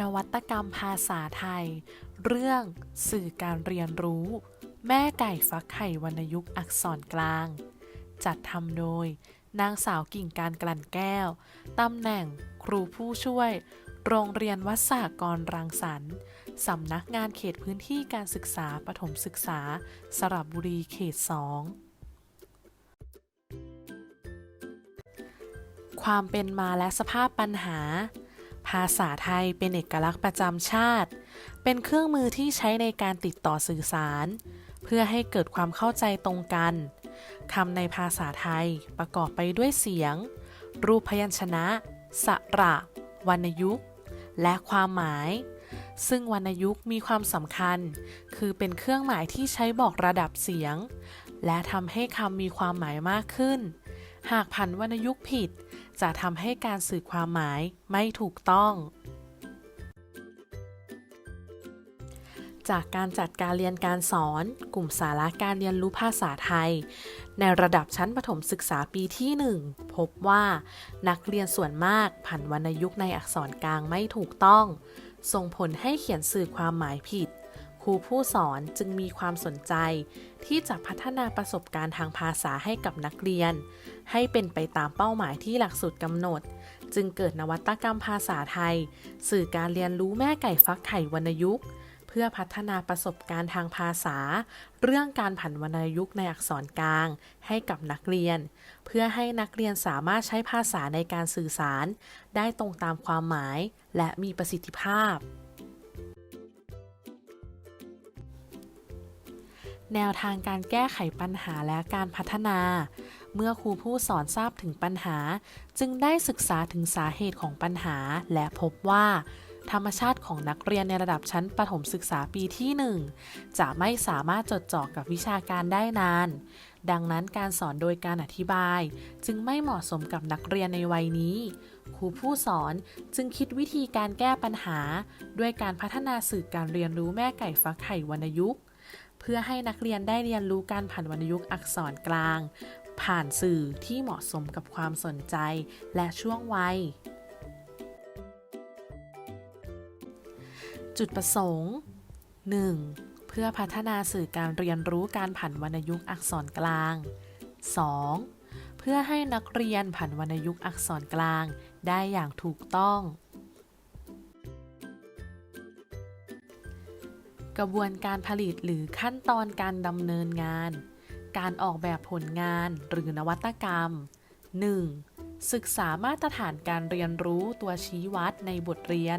นวัตกรรมภาษาไทย เรื่องสื่อการเรียนรู้ แม่ไก่ฟักไข่วรรณยุกต์อักษรกลาง จัดทำโดย นางสาวกิ่งการกลั่นแก้ว ตำแหน่งครูผู้ช่วย โรงเรียนวัดสากรรังสรรค์สำนักงานเขตพื้นที่การศึกษาปฐมศึกษา สระบุรีเขต2ความเป็นมาและสภาพปัญหา ภาษาไทยเป็นเอกลักษณ์ประจำชาติ เป็นเครื่องมือที่ใช้ในการติดต่อสื่อสาร เพื่อให้เกิดความเข้าใจตรงกันคำในภาษาไทยประกอบไปด้วยเสียง รูปพยัญชนะ สระ วรรณยุกต์ และความหมาย ซึ่งวรรณยุกต์มีความสำคัญ คือเป็นเครื่องหมายที่ใช้บอกระดับเสียง และทำให้คำมีความหมายมากขึ้น หากผันวรรณยุกต์ผิด จะทำให้การสื่อความหมายไม่ถูกต้อง จากการจัดการเรียนการสอน กลุ่มสาระการเรียนรู้ภาษาไทย ในระดับชั้นประถมศึกษาปีที่ 1 พบว่านักเรียนส่วนมากผันวรรณยุกต์ในอักษรกลางไม่ถูกต้อง ส่งผลให้เขียนสื่อความหมายผิด ครูผู้สอนจึงมีความสนใจ ที่จะพัฒนาประสบการณ์ทางภาษาให้กับนักเรียน ให้เป็นไปตามเป้าหมายที่หลักสูตรกำหนด จึงเกิดนวัตกรรมภาษาไทย สื่อการเรียนรู้แม่ไก่ฟักไข่วรรณยุกต์เพื่อพัฒนาประสบการณ์ทางภาษา เรื่องการผันวรรณยุกต์ในอักษรกลาง ให้กับนักเรียน เพื่อให้นักเรียนสามารถใช้ภาษาในการสื่อสาร ได้ตรงตามความหมาย และมีประสิทธิภาพ แนวทางการแก้ไขปัญหาและการพัฒนา เมื่อครูผู้สอนทราบถึงปัญหา จึงได้ศึกษาถึงสาเหตุของปัญหา และพบว่า ธรรมชาติของนักเรียนในระดับชั้นประถมศึกษาปีที่ 1 จะไม่สามารถจดจ่อกับวิชาการได้นาน ดังนั้นการสอนโดยการอธิบาย จึงไม่เหมาะสมกับนักเรียนในวัยนี้ครูผู้สอนจึงคิดวิธีการแก้ปัญหา ด้วยการพัฒนาสื่อการเรียนรู้แม่ไก่ฟักไข่วรรณยุกต์ เพื่อให้นักเรียนได้เรียนรู้การผันวรรณยุกต์อักษรกลาง ผ่านสื่อที่เหมาะสมกับความสนใจและช่วงวัย จุดประสงค์ 1. เพื่อพัฒนาสื่อการเรียนรู้การผันวรรณยุกต์อักษรกลาง 2. เพื่อให้นักเรียนผันวรรณยุกต์อักษรกลางได้อย่างถูกต้อง กระบวนการผลิตหรือขั้นตอนการดำเนินงาน การออกแบบผลงานหรือนวัตกรรม 1. ศึกษามาตรฐานการเรียนรู้ตัวชี้วัดในบทเรียน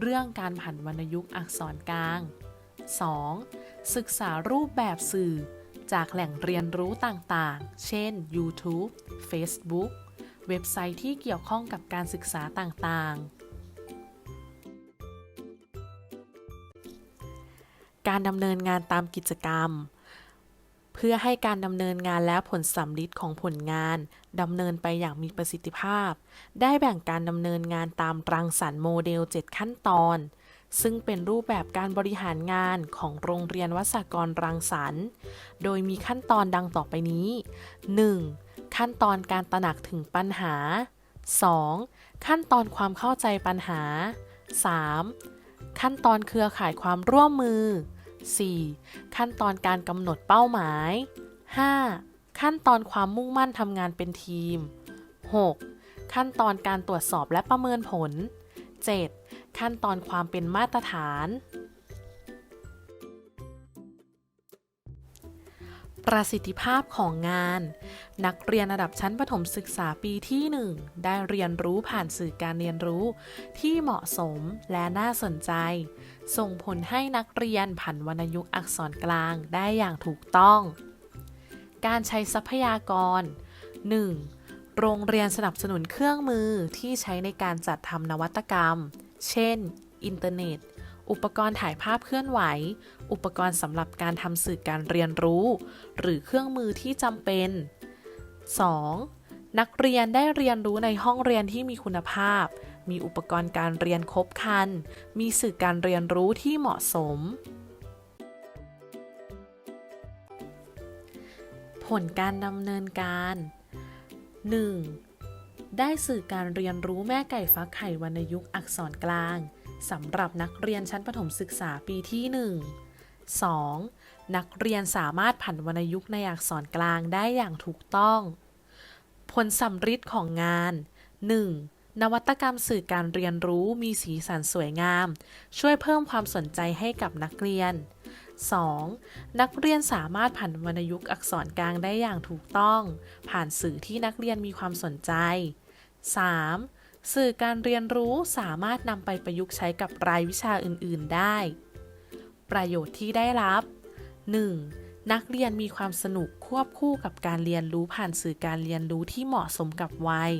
เรื่องการผันวรรณยุกต์อักษรกลาง 2. ศึกษารูปแบบสื่อ จากแหล่งเรียนรู้ต่างๆ เช่น YouTube Facebook เว็บไซต์ที่เกี่ยวข้องกับการศึกษาต่างๆ การดำเนินงานตามกิจกรรม เพื่อให้การดำเนินงานและผลสัมฤทธิ์ของผลงานดำเนินไปอย่างมีประสิทธิภาพ ได้แบ่งการดำเนินงานตามรังสรรค์โมเดล 7 ขั้นตอน ซึ่งเป็นรูปแบบการบริหารงานของโรงเรียนวัสากรรังสรรค์ โดยมีขั้นตอนดังต่อไปนี้ 1. ขั้นตอนการตระหนักถึงปัญหา 2. ขั้นตอนความเข้าใจปัญหา 3. ขั้นตอนเครือข่ายความร่วมมือ 4. ขั้นตอนการกำหนดเป้าหมาย 5. ขั้นตอนความมุ่งมั่นทำงานเป็นทีม 6. ขั้นตอนการตรวจสอบและประเมินผล 7. ขั้นตอนความเป็นมาตรฐาน ประสิทธิภาพของงาน นักเรียนระดับชั้นประถมศึกษาปีที่ 1 ได้เรียนรู้ผ่านสื่อการเรียนรู้ ที่เหมาะสมและน่าสนใจ ส่งผลให้นักเรียนผันวรรณยุกต์อักษรกลางได้อย่างถูกต้อง การใช้ทรัพยากร 1. โรงเรียนสนับสนุนเครื่องมือที่ใช้ในการจัดทำนวัตกรรม เช่น อินเทอร์เน็ต อุปกรณ์ถ่ายภาพเคลื่อนไหว อุปกรณ์สำหรับการทำสื่อการเรียนรู้ หรือเครื่องมือที่จำเป็น 2. นักเรียนได้เรียนรู้ในห้องเรียนที่มีคุณภาพ มีอุปกรณ์การเรียนครบครัน มีสื่อการเรียนรู้ที่เหมาะสม ผลการดำเนินการ 1. ได้สื่อการเรียนรู้แม่ไก่ฟักไข่วรรณยุกต์อักษรกลางสำหรับนักเรียนชั้นประถมศึกษาปีที่ 1 2. นักเรียนสามารถผันวรรณยุกต์ในอักษรกลางได้อย่างถูกต้อง ผลสำฤทธิ์ของงาน 1. นวัตกรรมสื่อการเรียนรู้มีสีสันสวยงาม ช่วยเพิ่มความสนใจให้กับนักเรียน 2. นักเรียนสามารถผันวรรณยุกต์อักษรกลางได้อย่างถูกต้อง ผ่านสื่อที่นักเรียนมีความสนใจ 3. สื่อการเรียนรู้สามารถนำไปประยุกต์ใช้กับรายวิชาอื่น ๆ ได้ ประโยชน์ที่ได้รับ 1. นักเรียนมีความสนุกควบคู่กับการเรียนรู้ผ่านสื่อการเรียนรู้ที่เหมาะสมกับวัย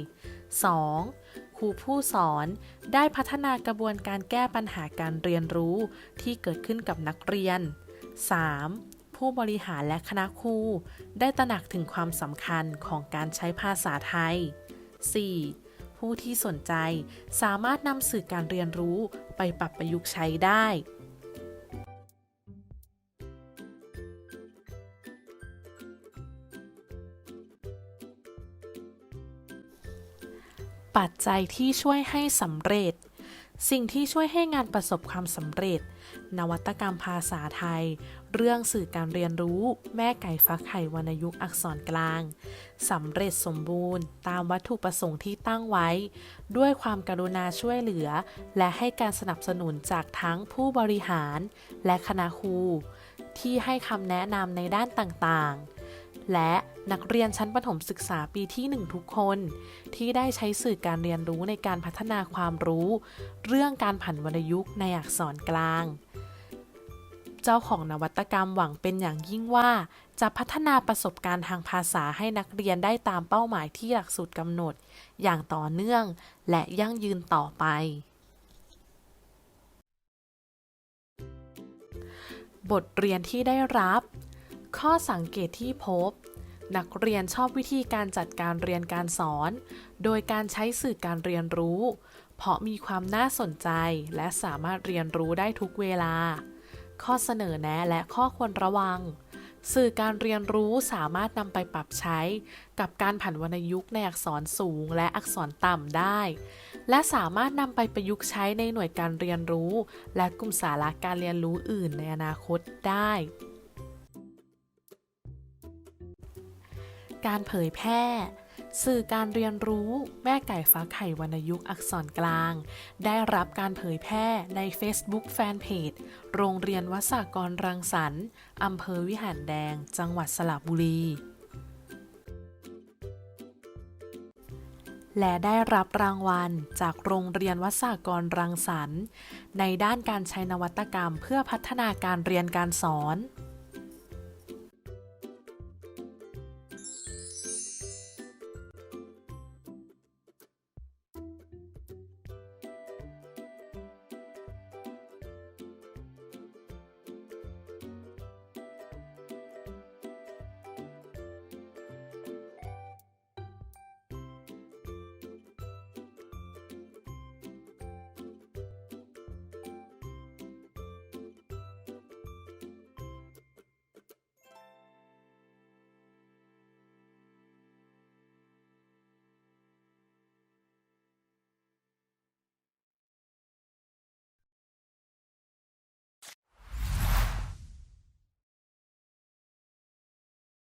2. ครูผู้สอนได้พัฒนากระบวนการแก้ปัญหาการเรียนรู้ที่เกิดขึ้นกับนักเรียน 3. ผู้บริหารและคณะครูได้ตระหนักถึงความสำคัญของการใช้ภาษาไทย 4. ผู้ที่สนใจสามารถนำสื่อการเรียนรู้ไปปรับประยุกต์ใช้ได้ ปัจจัยที่ช่วยให้สำเร็จ สิ่งที่ช่วยให้งานประสบความสำเร็จ นวัตกรรมภาษาไทย เรื่องสื่อการเรียนรู้ แม่ไก่ฟักไข่วรรณยุกต์อักษรกลางสำเร็จสมบูรณ์ ตามวัตถุประสงค์ที่ตั้งไว้ ด้วยความกรุณาช่วยเหลือ และให้การสนับสนุนจากทั้งผู้บริหาร และคณะครูที่ให้คำแนะนำในด้านต่างๆ และ นักเรียนชั้นประถมศึกษาปีที่ 1 ทุกคน ที่ได้ใช้สื่อการเรียนรู้ในการพัฒนาความรู้ เรื่องการผันวรรณยุกต์ในอักษรกลาง เจ้าของนวัตกรรมหวังเป็นอย่างยิ่งว่า จะพัฒนาประสบการณ์ทางภาษาให้นักเรียนได้ตามเป้าหมายที่หลักสูตรกำหนด อย่างต่อเนื่องและยั่งยืนต่อไปบทเรียนที่ได้รับ ข้อสังเกตที่พบ นักเรียนชอบวิธีการจัดการเรียนการสอน โดยการใช้สื่อการเรียนรู้ เพราะมีความน่าสนใจและสามารถเรียนรู้ได้ทุกเวลา ข้อเสนอแนะและข้อควรระวัง สื่อการเรียนรู้สามารถนำไปปรับใช้ กับการผันวรรณยุกต์ในอักษรสูงและอักษรต่ำได้ และสามารถนำไปประยุกต์ใช้ในหน่วยการเรียนรู้ และกลุ่มสาระการเรียนรู้อื่นในอนาคตได้ การเผยแพร่ สื่อการเรียนรู้แม่ไก่ฟ้าไข่วรรณยุกต์อักษรกลาง ได้รับการเผยแพร่ใน Facebook Fanpage โรงเรียนวสากรรังสรรค์อำเภอวิหารแดง จังหวัดสระบุรีและได้รับรางวัลจากโรงเรียนวสากรรังสรรค์ ในด้านการใช้นวัตกรรมเพื่อพัฒนาการเรียนการสอน